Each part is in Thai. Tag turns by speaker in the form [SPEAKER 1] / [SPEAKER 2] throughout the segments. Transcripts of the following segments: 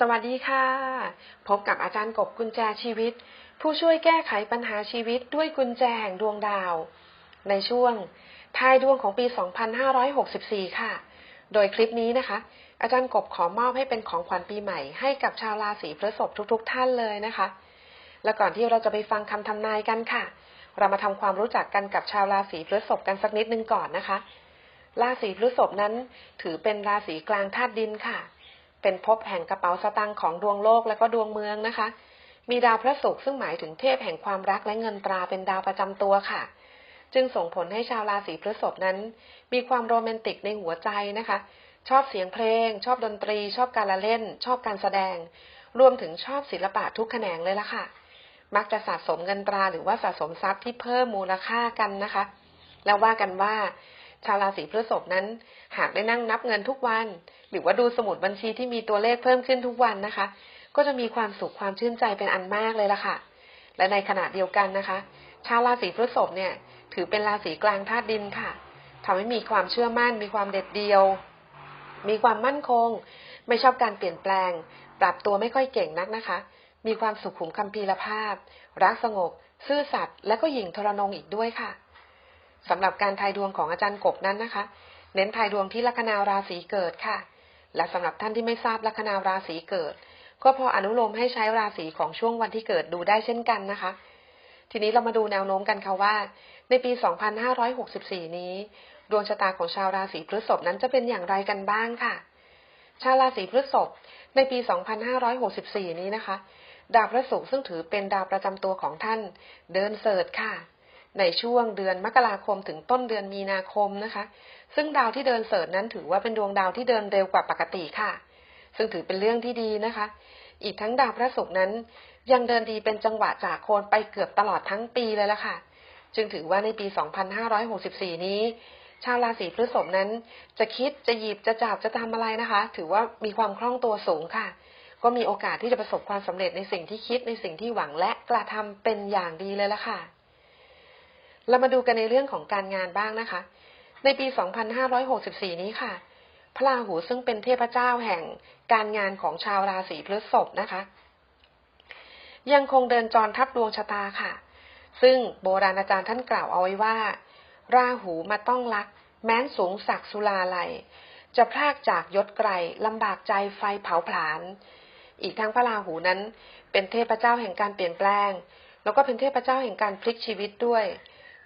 [SPEAKER 1] สวัสดีค่ะ พบกับอาจารย์กบกุญแจชีวิต ผู้ช่วยแก้ไขปัญหาชีวิตด้วยกุญแจแห่งดวงดาว ในช่วงทายดวงของปี 2564 ค่ะ โดยคลิปนี้นะคะ อาจารย์กบขอมอบให้เป็นของขวัญปีใหม่ ให้กับชาวราศีพฤษภทุกๆท่านเลยนะคะ และก่อนที่เราจะไปฟังคำทำนายกันค่ะ เรามาทำความรู้จักกันกับชาวราศีพฤษภกันสักนิดนึงก่อนนะคะ ราศีพฤษภนั้นถือเป็นราศีกลางธาตุดินค่ะ เป็นภพแห่งกระเป๋าสตางค์ของดวงโลกและก็ดวงเมืองนะคะ มีดาวพระศุกร์ซึ่งหมายถึงเทพแห่งความรักและเงินตราเป็นดาวประจำตัวค่ะ จึงส่งผลให้ชาวราศีพฤษภนั้น มีความโรแมนติกในหัวใจนะคะ ชอบเสียงเพลง ชอบดนตรี ชอบการละเล่น ชอบการแสดง รวมถึงชอบศิลปะทุกแขนงเลยละค่ะ มักจะสะสมเงินตราหรือว่าสะสมทรัพย์ที่เพิ่มมูลค่ากันนะคะ แล้วว่ากันว่า ชาวราศีพฤษภนั้น หากได้นั่งนับเงินทุกวัน หรือว่าดูสมุดบัญชีที่มีตัวเลขเพิ่มขึ้นทุกวันนะคะ ก็จะมีความสุขความชื่นใจเป็นอันมากเลยล่ะค่ะ และในขณะเดียวกันนะคะ ชาวราศีพฤษภเนี่ย ถือเป็นราศีกลางธาตุดินค่ะทำให้มีความเชื่อมั่น มีความเด็ดเดียว มีความมั่นคง ไม่ชอบการเปลี่ยนแปลง ปรับตัวไม่ค่อยเก่งนักนะคะ มีความสุขุมคัมภีรภาพ รักสงบ ซื่อสัตย์และก็หยิ่งทรนงอีกด้วยค่ะ สำหรับการทายดวงของอาจารย์กบนั้นนะคะ เน้นทายดวงที่ลัคนาราศีเกิดค่ะ และสำหรับท่านที่ไม่ทราบลัคนาราศีเกิด ก็พออนุโลมให้ใช้ราศีของช่วงวันที่เกิดดูได้เช่นกันนะคะ ทีนี้เรามาดูแนวโน้มกันค่ะว่า ในปี 2564 นี้ ดวงชะตาของชาวราศีพฤษภนั้นจะเป็นอย่างไรกันบ้างค่ะ ชาวราศีพฤษภในปี 2564 นี้นะคะ ดาวพระศุกร์ซึ่งถือเป็นดาวประจำตัวของท่าน เดินเสิร์ชค่ะ ในช่วงเดือนมกราคมถึงต้นเดือนมีนาคมนะคะ ซึ่งดาวที่เดินเสิร์ชนั้นถือว่าเป็นดวงดาวที่เดินเร็วกว่าปกติค่ะ ซึ่งถือเป็นเรื่องที่ดีนะคะ อีกทั้งดาวพระศุกร์นั้น ยังเดินดีเป็นจังหวะจากโคนไปเกือบตลอดทั้งปีเลยละค่ะ จึงถือว่าในปี 2564 นี้ ชาวราศีพฤษภนั้น จะคิดจะหยิบจะจับจะทำอะไรนะคะ ถือว่ามีความคล่องตัวสูงค่ะก็มีโอกาสที่จะประสบความสำเร็จในสิ่งที่คิดในสิ่งที่หวังและกระทำเป็นอย่างดีเลยละค่ะ เรามาดูกันในเรื่องของการงานบ้างนะคะ ในปี 2564 นี้ค่ะ พระราหูซึ่งเป็นเทพเจ้าแห่งการงานของชาวราศีพฤษภนะคะ ยังคงเดินจรทับดวงชะตาค่ะ ซึ่งโบราณอาจารย์ท่านกล่าวเอาไว้ว่า ราหูมาต้องรัก แม้นสูงศักสุลาไลจะพรากจากยศไกรลำบากใจไฟเผาผลาญ อีกทั้งพระราหูนั้น เป็นเทพเจ้าแห่งการเปลี่ยนแปลง แล้วก็เป็นเทพเจ้าแห่งการพลิกชีวิตด้วย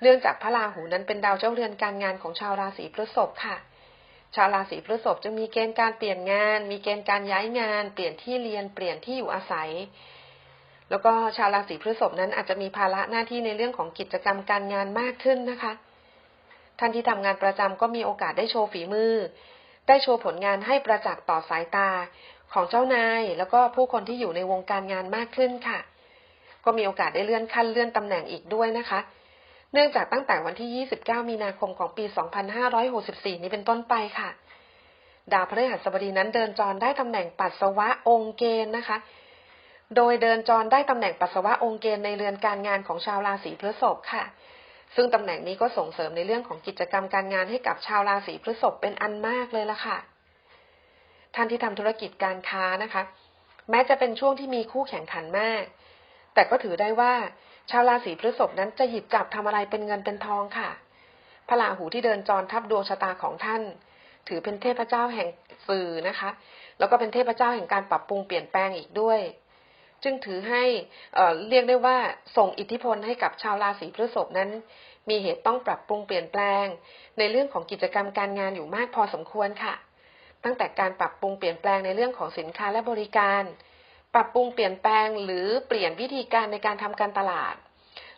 [SPEAKER 1] เนื่องจากพระราหูนั้นเป็นดาวเจ้าเรือนการงานของชาวราศีพฤษภค่ะ ชาวราศีพฤษภจะมีเกณฑ์การเปลี่ยนงาน มีเกณฑ์การย้ายงาน เปลี่ยนที่เรียน เปลี่ยนที่อยู่อาศัย แล้วก็ชาวราศีพฤษภนั้นอาจจะมีภาระหน้าที่ในเรื่องของกิจกรรมการงานมากขึ้นนะคะ ท่านที่ทำงานประจำก็มีโอกาสได้โชว์ฝีมือ ได้โชว์ผลงานให้ประจักษ์ต่อสายตาของเจ้านายแล้วก็ผู้คนที่อยู่ในวงการงานมากขึ้นค่ะ ก็มีโอกาสได้เลื่อนขั้นเลื่อนตำแหน่งอีกด้วยนะคะ เนื่องจากตั้งแต่วันที่ 29 มีนาคมของปี 2564 นี้เป็นต้นไปค่ะ ดาวพฤหัสบดีนั้นเดินจรได้ตำแหน่งปัสสาวะองค์เกณฑ์นะคะ โดยเดินจรได้ตำแหน่งปัสสาวะองค์เกณฑ์ในเรือนการงานของชาวราศีพฤษภค่ะ ซึ่งตำแหน่งนี้ก็ส่งเสริมในเรื่องของกิจกรรมการงานให้กับชาวราศีพฤษภเป็นอันมากเลยละค่ะ ท่านที่ทำธุรกิจการค้านะคะ แม้จะเป็นช่วงที่มีคู่แข่งขันมาก แต่ก็ถือได้ว่า ชาวราศีพฤษภนั้นจะหยิบจับทำอะไรเป็นเงินเป็นทองค่ะพระราหูที่เดินจรทับดวงชะตาของท่าน ถือเป็นเทพเจ้าแห่งสื่อนะคะ แล้วก็เป็นเทพเจ้าแห่งการปรับปรุงเปลี่ยนแปลงอีกด้วย จึงถือให้เอ่อเรียกได้ว่าส่งอิทธิพลให้กับชาวราศีพฤษภนั้น มีเหตุต้องปรับปรุงเปลี่ยนแปลง ในเรื่องของกิจกรรมการงานอยู่มากพอสมควรค่ะ ตั้งแต่การปรับปรุงเปลี่ยนแปลงในเรื่องของสินค้าและบริการ ปรับปรุงเปลี่ยนแปลงหรือเปลี่ยนวิธีการในการทำการตลาด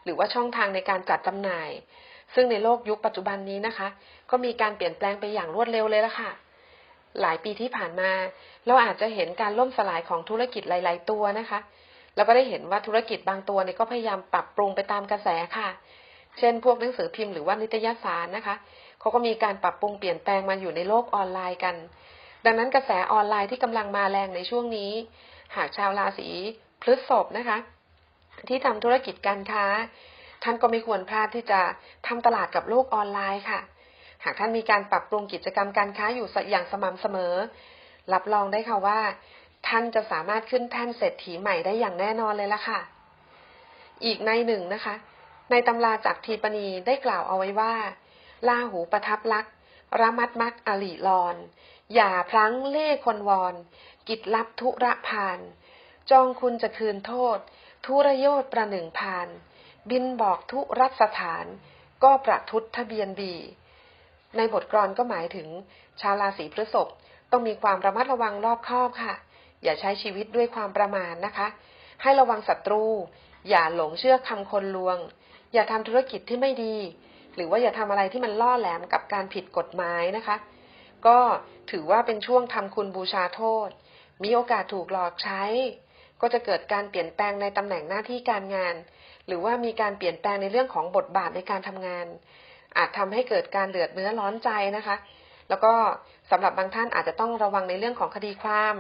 [SPEAKER 1] หรือว่าช่องทางในการจัดจำหน่าย ซึ่งในโลกยุคปัจจุบันนี้นะคะ ก็มีการเปลี่ยนแปลงไปอย่างรวดเร็วเลยละค่ะ หลายปีที่ผ่านมา เราอาจจะเห็นการล่มสลายของธุรกิจหลาย ๆ ตัวนะคะ แล้วก็ได้เห็นว่าธุรกิจบางตัวเนี่ยก็พยายามปรับปรุงไปตามกระแสค่ะ เช่น พวกหนังสือพิมพ์หรือว่านิตยสารนะคะเขาก็มีการปรับปรุงเปลี่ยนแปลงมาอยู่ในโลกออนไลน์กัน ดังนั้นกระแสออนไลน์ที่กำลังมาแรงในช่วงนี้ หากชาวราศีพฤษภนะคะ ที่ทำธุรกิจการค้า ท่านก็ไม่ควรพลาดที่จะทำตลาดกับโลกออนไลน์ค่ะ หากท่านมีการปรับปรุงกิจกรรมการค้าอยู่อย่างสม่ำเสมอ รับรองได้ค่ะว่า ท่านจะสามารถขึ้นแท่นเศรษฐีใหม่ได้อย่างแน่นอนเลยละค่ะ อีกในหนึ่งนะคะ ในตำราจากทีปณีได้กล่าวเอาไว้ว่าลาหูประทับลักษ์ระมัดมักอลีลอน อย่าพลั้งเล่คนวอน กิจลับทุระพาน จองคุณจะคืนโทษ ทุรโยธประหนึ่งพาน บินบอกทุรัสถาน ก็ประทุษทะเบียนบี ในบทกลอนก็หมายถึง ชาวราศีพฤษภต้องมีความระมัดระวังรอบคอบค่ะ อย่าใช้ชีวิตด้วยความประมาทนะคะ ให้ระวังศัตรู อย่าหลงเชื่อคำคนลวง อย่าทำธุรกิจที่ไม่ดี หรือว่าอย่าทำอะไรที่มันล่อแหลมกับการผิดกฎหมายนะคะ ก็ถือว่าเป็นช่วงทำคุณบูชาโทษ มีโอกาสถูกหลอกใช้ ก็จะเกิดการเปลี่ยนแปลงในตำแหน่งหน้าที่การงาน หรือว่ามีการเปลี่ยนแปลงในเรื่องของบทบาทในการทำงาน อาจทำให้เกิดการเดือดเนื้อร้อนใจนะคะ แล้วก็สำหรับบางท่านอาจจะต้องระวังในเรื่องของคดีความ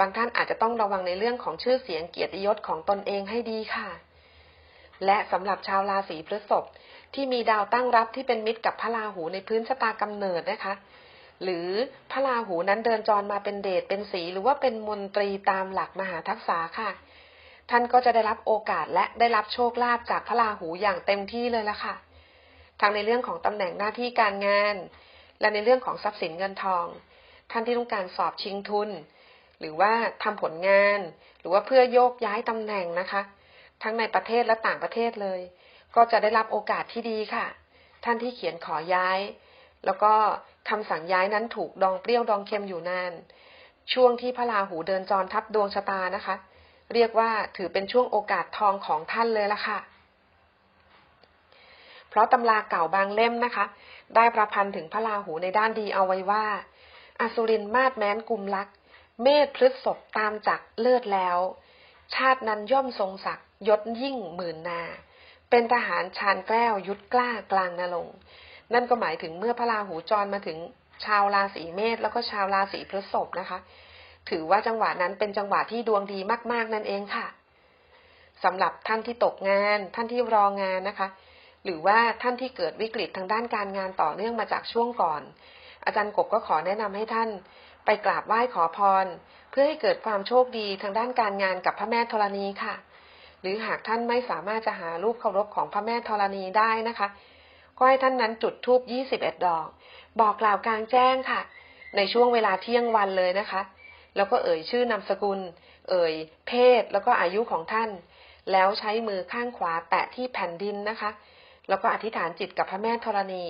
[SPEAKER 1] บางท่านอาจจะต้องระวังในเรื่องของชื่อเสียงเกียรติยศของตนเองให้ดีค่ะ และสำหรับชาวราศีพฤษภที่มีดาวตั้งรับที่เป็นมิตรกับพระราหูในพื้นชะตากำเนิดนะคะ หรือพระราหูนั้นเดินจรมาเป็นเดชเป็นสีหรือว่าเป็นมนตรีตามหลักมหาทักษะค่ะ ท่านก็จะได้รับโอกาสและได้รับโชคลาภจากพระราหูอย่างเต็มที่เลยละค่ะ ทั้งในเรื่องของตำแหน่งหน้าที่การงาน และในเรื่องของทรัพย์สินเงินทอง ท่านที่ต้องการสอบชิงทุน หรือว่าทำผลงาน หรือว่าเพื่อโยกย้ายตำแหน่งนะคะ ทั้งในประเทศและต่างประเทศเลย ก็จะได้รับโอกาสที่ดีค่ะ ท่านที่เขียนขอย้าย แล้วก็คำสั่งย้ายนั้นถูกดองเปรี้ยวดองเค็มอยู่นาน ช่วงที่พระราหูเดินจรทับดวงชะตานะคะ เรียกว่าถือเป็นช่วงโอกาสทองของท่านเลยละค่ะ เพราะตำราเก่าบางเล่มนะคะ ได้ประพันธ์ถึงพระราหูในด้านดีเอาไว้ว่า อสุรินมาดแม้นกุมลัก เมธพฤษภตามจักเลิศแล้ว ชาตินั้นย่อมทรงศักดิ์ยศยิ่งหมื่นนา เป็นทหารชาญแก้วยุทธกล้ากลางนรง นั่นก็หมายถึงเมื่อพระราหูจรมาถึงชาวราศีเมษแล้วก็ชาวราศีพฤษภนะคะ ถือว่าจังหวะนั้นเป็นจังหวะที่ดวงดีมากๆนั่นเองค่ะสำหรับท่านที่ตกงาน ท่านที่รองานนะคะ หรือว่าท่านที่เกิดวิกฤตทางด้านการงานต่อเนื่องมาจากช่วงก่อน อาจารย์กบก็ขอแนะนำให้ท่าน ไปกราบไหว้ขอพร เพื่อให้เกิดความโชคดีทางด้านการงานกับพระแม่ธรณีค่ะ หรือหากท่านไม่สามารถจะหารูปเคารพของพระแม่ธรณีได้นะคะ ก็ให้ท่านนั้นจุดธูป21ดอก บอกกล่าวกลางแจ้งค่ะ ในช่วงเวลาเที่ยงวันเลยนะคะ แล้วก็เอ่ยชื่อนามสกุล เอ่ย เพศแล้วก็อายุของท่าน แล้วใช้มือข้างขวาแตะที่แผ่นดินนะคะ แล้วก็อธิษฐานจิตกับพระแม่ธรณี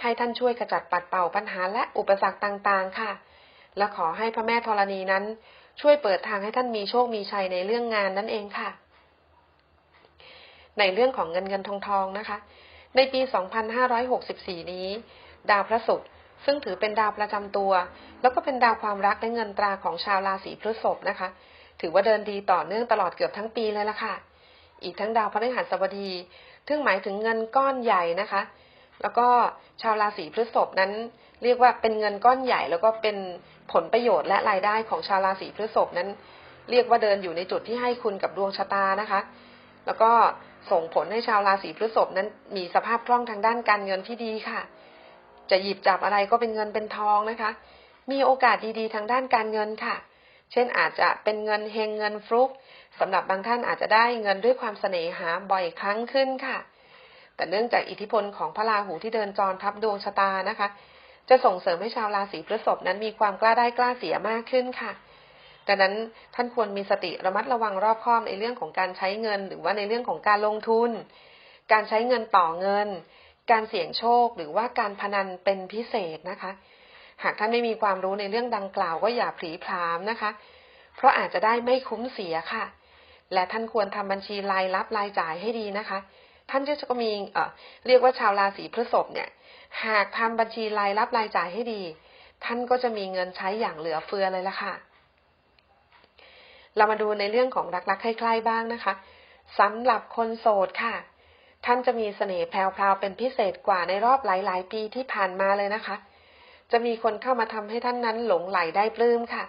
[SPEAKER 1] ให้ท่านช่วยขจัดปัดเป่าปัญหาและอุปสรรคต่างๆ ค่ะ และขอให้พระแม่ธรณีนั้น ช่วยเปิดทางให้ท่านมีโชคมีชัยในเรื่องงานนั่นเองค่ะในเรื่องของเงินเงินทองทองนะคะ ในปี 2564 นี้ ดาวพระศุกร์ซึ่งถือเป็นดาวประจำตัว แล้วก็เป็นดาวความรักและเงินตราของชาวราศีพฤษภนะคะ ถือว่าเดินดีต่อเนื่องตลอดเกือบทั้งปีเลยละค่ะ อีกทั้งดาวพฤหัสบดีซึ่งหมายถึงเงินก้อนใหญ่นะคะ แล้วก็ชาวราศีพฤษภนั้น เรียกว่าเป็นเงินก้อนใหญ่ แล้วก็เป็นผลประโยชน์และรายได้ของชาวราศีพฤษภนั้น เรียกว่าเดินอยู่ในจุดที่ให้คุณกับดวงชะตานะคะ แล้วก็ ส่งผลให้ชาวราศีพฤษภนั้นมีสภาพคล่องทางด้านการเงินที่ดีค่ะ จะหยิบจับอะไรก็เป็นเงินเป็นทองนะคะ มีโอกาสดีๆ ทางด้านการเงินค่ะ เช่นอาจจะเป็นเงินเฮงเงินฟลุกสำหรับบางท่านอาจจะได้เงินด้วยความเสน่หาบ่อยครั้งขึ้นค่ะ แต่เนื่องจากอิทธิพลของพระราหูที่เดินจรทับดวงชะตานะคะ จะส่งเสริมให้ชาวราศีพฤษภนั้นมีความกล้าได้กล้าเสียมากขึ้นค่ะ ดังนั้นท่านควรมีสติระมัดระวังรอบคอบในเรื่องของการใช้เงิน หรือว่าในเรื่องของการลงทุน การใช้เงินต่อเงิน การเสี่ยงโชคหรือว่าการพนันเป็นพิเศษนะคะ หากท่านไม่มีความรู้ในเรื่องดังกล่าวก็อย่าผลีพรามนะคะ เพราะอาจจะได้ไม่คุ้มเสียค่ะ และท่านควรทำบัญชีรายรับรายจ่ายให้ดีนะคะ ท่านจะก็มีเอ่อเรียกว่าชาวราศีพฤษภเนี่ย หากทำบัญชีรายรับรายจ่ายให้ดี ท่านก็จะมีเงินใช้อย่างเหลือเฟือเลยละค่ะ เรามาดูในเรื่องของรักๆใคล้ๆบ้างนะคะสำหรับคนโสดค่ะ ท่านจะมีเสน่ห์แพรวๆเป็นพิเศษกว่าในรอบหลายๆ ปีที่ผ่านมาเลยนะคะ จะมีคนเข้ามาทำให้ท่านนั้นหลงไหลได้ปลื้มค่ะ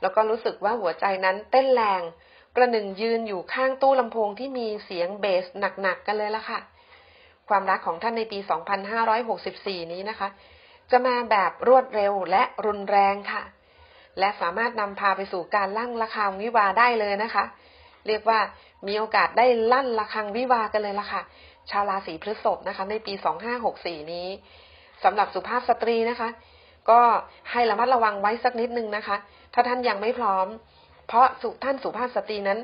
[SPEAKER 1] แล้วก็รู้สึกว่าหัวใจนั้นเต้นแรง ประหนึ่งยืนอยู่ข้างตู้ลำโพงที่มีเสียงเบสหนักๆกันเลยละค่ะ ความรักของท่านในปี 2564 นี้นะคะ จะมาแบบรวดเร็วและรุนแรงค่ะ และสามารถนำพาไปสู่การลั่นระฆังวิวาได้เลยนะคะ เรียกว่ามีโอกาสได้ลั่นระฆังวิวากันเลยละค่ะ ชาวราศีพฤษภนะคะ ในปี 2564 นี้สำหรับสุภาพสตรีนะคะ ก็ให้ระมัดระวังไว้สักนิดนึงนะคะ ถ้าท่านยังไม่พร้อม เพราะสุท่านสุภาพสตรีนั้น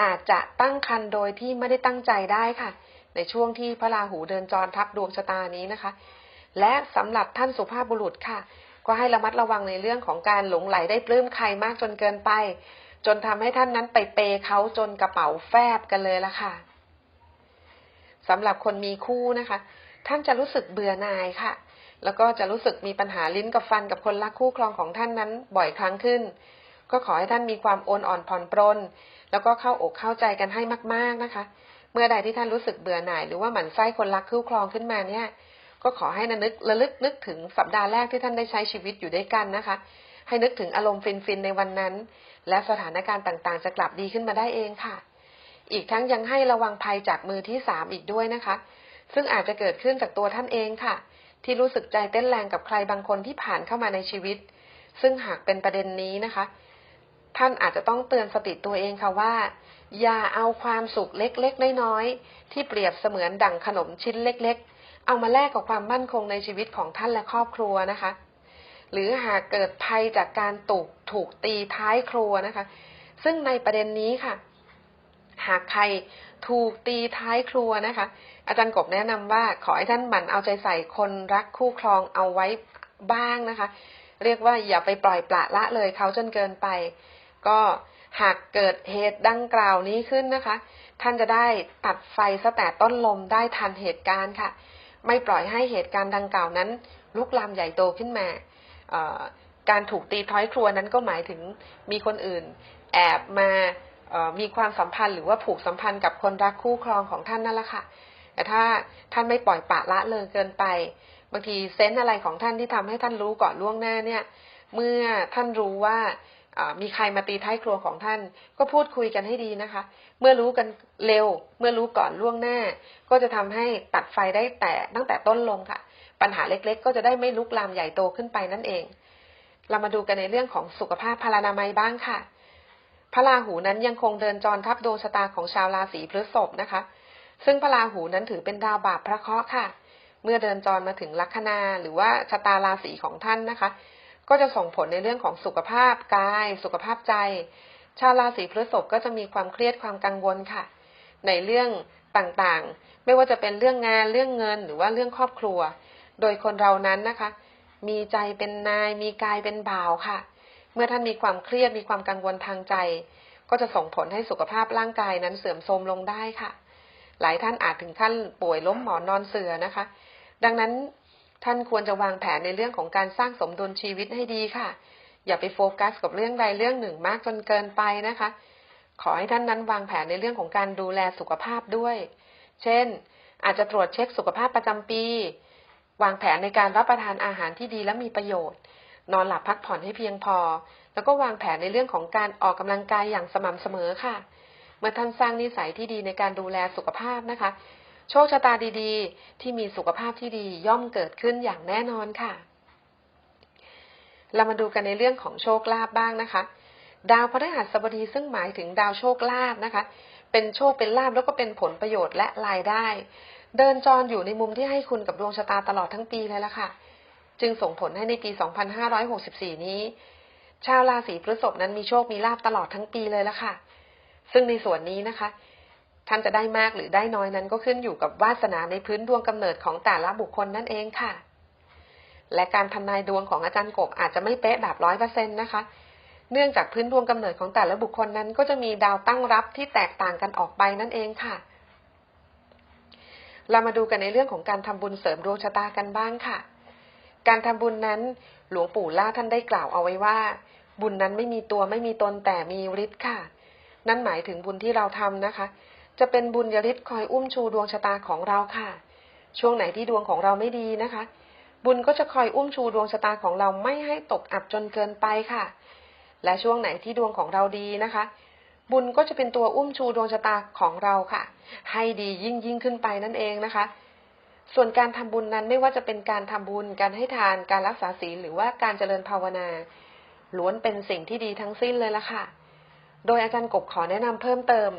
[SPEAKER 1] อาจจะตั้งครรภ์โดยที่ไม่ได้ตั้งใจได้ค่ะ ในช่วงที่พระราหูเดินจรทับดวงชะตานี้นะคะ และสำหรับท่านสุภาพบุรุษค่ะ ก็ให้ระมัดระวังในเรื่องของการหลงไหลได้ปลื้มใครมากจนเกินไป จนทำให้ท่านนั้นไปเปย์เขาจนกระเป๋าแฟบกันเลยละค่ะสำหรับคนมีคู่นะคะ ท่านจะรู้สึกเบื่อหน่ายค่ะ แล้วก็จะรู้สึกมีปัญหาลิ้นกับฟันกับคนรักคู่ครองของท่านนั้นบ่อยครั้งขึ้น ก็ขอให้ท่านมีความโอนอ่อนผ่อนปรนแล้วก็เข้าอกเข้าใจกันให้มาก ๆนะคะ เมื่อใดที่ท่านรู้สึกเบื่อหน่าย หรือว่าหมั่นไส้คนรักคู่ครองขึ้นมาเนี่ย ก็ขอให้นึกระลึกนึกถึงสัปดาห์แรกที่ท่านได้ใช้ชีวิตอยู่ด้วยกันนะคะ ให้นึกถึงอารมณ์ฟินๆในวันนั้น และสถานการณ์ต่างๆ จะกลับดีขึ้นมาได้เองค่ะ อีกทั้งยังให้ระวังภัยจากมือที่สามอีกด้วยนะคะ ซึ่งอาจจะเกิดขึ้นจากตัวท่านเองค่ะ ที่รู้สึกใจเต้นแรงกับใครบางคนที่ผ่านเข้ามาในชีวิต ซึ่งหากเป็นประเด็นนี้นะคะ ท่านอาจจะต้องเตือนสติตัวเองค่ะว่า อย่าเอาความสุขเล็กๆน้อยๆที่เปรียบเสมือนดั่งขนมชิ้นเล็ก ๆ เอามาแลกกับความมั่นคงในชีวิตของท่านและครอบครัวนะคะ หรือหากเกิดภัยจากการถูกถูกตีท้ายครัวนะคะ ซึ่งในประเด็นนี้ค่ะ หากใครถูกตีท้ายครัวนะคะ อาจารย์กบแนะนำว่าขอให้ท่านหมั่นเอาใจใส่คนรักคู่ครองเอาไว้บ้างนะคะ เรียกว่าอย่าไปปล่อยปละละเลยเขาจนเกินไป ก็หากเกิดเหตุดังกล่าวนี้ขึ้นนะคะ ท่านจะได้ตัดไฟซะแต่ต้นลมได้ทันเหตุการณ์ค่ะ ไม่ปล่อยให้เหตุการณ์ดังกล่าวนั้น ลุกลามใหญ่โตขึ้นมา การถูกตีท้อยครัวนั้นก็หมายถึงมีคนอื่น แอบมามีความสัมพันธ์หรือว่าผูกสัมพันธ์กับคนรักคู่ครองของท่านนั่นแหละค่ะ แต่ถ้าท่านไม่ปล่อยปะละเลยเกินไป บางทีเซนส์อะไรของท่านที่ทำให้ท่านรู้ก่อนล่วงหน้าเนี่ย เมื่อท่านรู้ว่า มีใครมาตีท้ายครัวของท่าน ก็พูดคุยกันให้ดีนะคะ เมื่อรู้กันเร็ว เมื่อรู้ก่อนล่วงหน้า ก็จะทำให้ตัดไฟได้แต่ตั้งแต่ต้นลมค่ะ ปัญหาเล็กๆ ก็จะได้ไม่ลุกลามใหญ่โตขึ้นไปนั่นเอง เรามาดูกันในเรื่องของสุขภาพพลานามัยบ้างค่ะพระราหูนั้นยังคงเดินจรทับดวงชะตาของชาวราศีพฤษภนะคะ ซึ่งพระราหูนั้นถือเป็นดาวบาปพระเคราะห์ค่ะ เมื่อเดินจรมาถึงลัคนาหรือว่าชะตาราศีของท่านนะคะ ก็จะส่งผลในเรื่องของสุขภาพกาย สุขภาพใจ ชาวราศีพฤษภก็จะมีความเครียดความกังวลค่ะ ในเรื่องต่างๆ ไม่ว่าจะเป็นเรื่องงานเรื่องเงิน หรือว่าเรื่องครอบครัว โดยคนเรานั้นนะคะ มีใจเป็นนาย มีกายเป็นบ่าวค่ะ เมื่อท่านมีความเครียดมีความกังวลทางใจ ก็จะส่งผลให้สุขภาพร่างกายนั้นเสื่อมโทรมลงได้ค่ะ หลายท่านอาจถึงขั้นป่วยล้มหมอนนอนเสือนะคะ ดังนั้น ท่านควรจะวางแผนในเรื่องของการสร้างสมดุลชีวิตให้ดีค่ะ อย่าไปโฟกัสกับเรื่องใดเรื่องหนึ่งมากจนเกินไปนะคะ ขอให้ท่านนั้นวางแผนในเรื่องของการดูแลสุขภาพด้วย เช่น อาจจะตรวจเช็คสุขภาพประจำปี วางแผนในการรับประทานอาหารที่ดีและมีประโยชน์ นอนหลับพักผ่อนให้เพียงพอ แล้วก็วางแผนในเรื่องของการออกกำลังกายอย่างสม่ำเสมอค่ะ เมื่อท่านสร้างนิสัยที่ดีในการดูแลสุขภาพนะคะ โชคชะตาดีๆ ที่มีสุขภาพที่ดีย่อมเกิดขึ้นอย่างแน่นอนค่ะ เรามาดูกันในเรื่องของโชคลาภบ้างนะคะ ดาวพฤหัสบดีซึ่งหมายถึงดาวโชคลาภนะคะ เป็นโชคเป็นลาภแล้วก็เป็นผลประโยชน์และรายได้ เดินจรอยู่ในมุมที่ให้คุณกับดวงชะตาตลอดทั้งปีเลยละค่ะ จึงส่งผลให้ในปี 2564 นี้ ชาวราศีพฤษภนั้นมีโชคมีลาภตลอดทั้งปีเลยละค่ะ ซึ่งในส่วนนี้นะคะ ท่านจะได้มากหรือได้น้อยนั้นก็ขึ้นอยู่กับวาสนาในพื้นดวงกำเนิดของแต่ละบุคคลนั่นเองค่ะ และการทำนายดวงของอาจารย์กบอาจจะไม่เป๊ะแบบร้อยเปอร์เซ็นต์นะคะ เนื่องจากพื้นดวงกำเนิดของแต่ละบุคคลนั้น ก็จะมีดาวตั้งรับที่แตกต่างกันออกไปนั่นเองค่ะ เรามาดูกันในเรื่องของการทำบุญเสริมดวงชะตากันบ้างค่ะ การทำบุญนั้นหลวงปู่ล่าท่านได้กล่าวเอาไว้ว่า บุญนั้นไม่มีตัวไม่มีตนแต่มีฤทธิ์ค่ะ นั่นหมายถึงบุญที่เราทำนะคะ จะเป็นบุญยริศคอยอุ้มชูดวงชะตาของเราค่ะ ช่วงไหนที่ดวงของเราไม่ดีนะคะ บุญก็จะคอยอุ้มชูดวงชะตาของเราไม่ให้ตกอับจนเกินไปค่ะ และช่วงไหนที่ดวงของเราดีนะคะ บุญก็จะเป็นตัวอุ้มชูดวงชะตาของเราค่ะ ให้ดียิ่งยิ่งขึ้นไปนั่นเองนะคะ ส่วนการทำบุญนั้นไม่ว่าจะเป็นการทำบุญ การให้ทาน การรักษาศีลหรือว่าการเจริญภาวนาล้วนเป็นสิ่งที่ดีทั้งสิ้นเลยละค่ะ โดยอาจารย์กบขอแนะนำเพิ่มเติม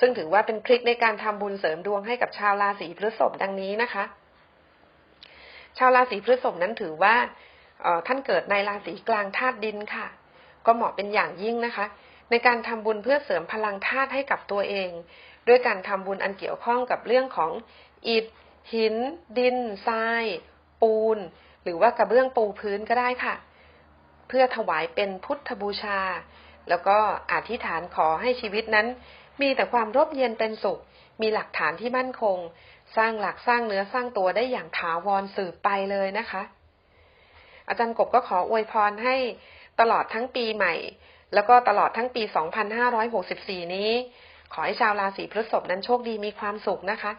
[SPEAKER 1] ซึ่งถือว่าเป็นคลิกในการทำบุญเสริมดวงให้กับชาวราศีพฤษภดังนี้นะคะ ชาวราศีพฤษภนั้นถือว่าท่านเกิดในราศีกลางธาตุดินค่ะ ก็เหมาะเป็นอย่างยิ่งนะคะ ในการทำบุญเพื่อเสริมพลังธาตุให้กับตัวเอง ด้วยการทำบุญอันเกี่ยวข้องกับเรื่องของอิฐ หิน ดินทราย ปูน หรือว่ากระเบื้องปูพื้นก็ได้ค่ะ เพื่อถวายเป็นพุทธบูชา แล้วก็อธิษฐานขอให้ชีวิตนั้น มีแต่ความร่มเย็นเป็นสุข มีหลักฐานที่มั่นคง สร้างหลักสร้างเนื้อสร้างตัวได้อย่างถาวรสืบไปเลยนะคะ อาจารย์กบก็ขออวยพรให้ตลอดทั้งปีใหม่ แล้วก็ตลอดทั้งปี 2564 นี้ ขอให้ชาวราศีพฤษภนั้นโชคดีมีความสุขนะคะ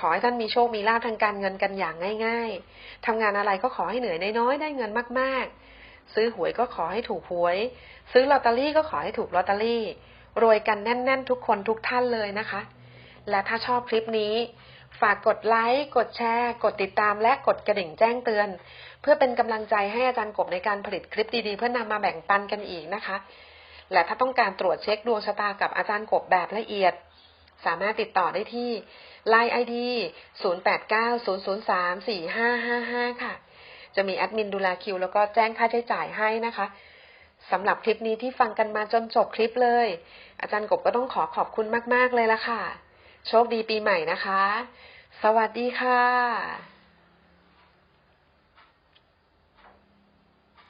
[SPEAKER 1] ขอให้ท่านมีโชคมีลาภทางการเงินกันอย่างง่าย ๆทำงานอะไรก็ขอให้เหนื่อยน้อยๆได้เงินมากๆ ซื้อหวยก็ขอให้ถูกหวย ซื้อลอตเตอรี่ก็ขอให้ถูกลอตเตอรี่ รวยกันแน่น ๆ ทุกคนทุกท่านเลยนะคะ และถ้าชอบคลิปนี้ ฝากกดไลค์ กดแชร์ กดติดตามและกดกระดิ่งแจ้งเตือน เพื่อเป็นกำลังใจให้อาจารย์กบในการผลิตคลิปดีๆ เพื่อนำมาแบ่งปันกันอีกนะคะ และถ้าต้องการตรวจเช็คดวงชะตากับอาจารย์กบแบบละเอียด สามารถติดต่อได้ที่ Line ID 0890034555 ค่ะ จะมีแอดมินดูแลคิว แล้วก็แจ้งค่าใช้จ่ายให้นะคะ สำหรับคลิปนี้ที่ฟังกันมาจนจบคลิปเลย อาจารย์กบก็ต้องขอขอบคุณมาก ๆ เลยละค่ะ โชคดีปีใหม่นะคะ สวัสดีค่ะ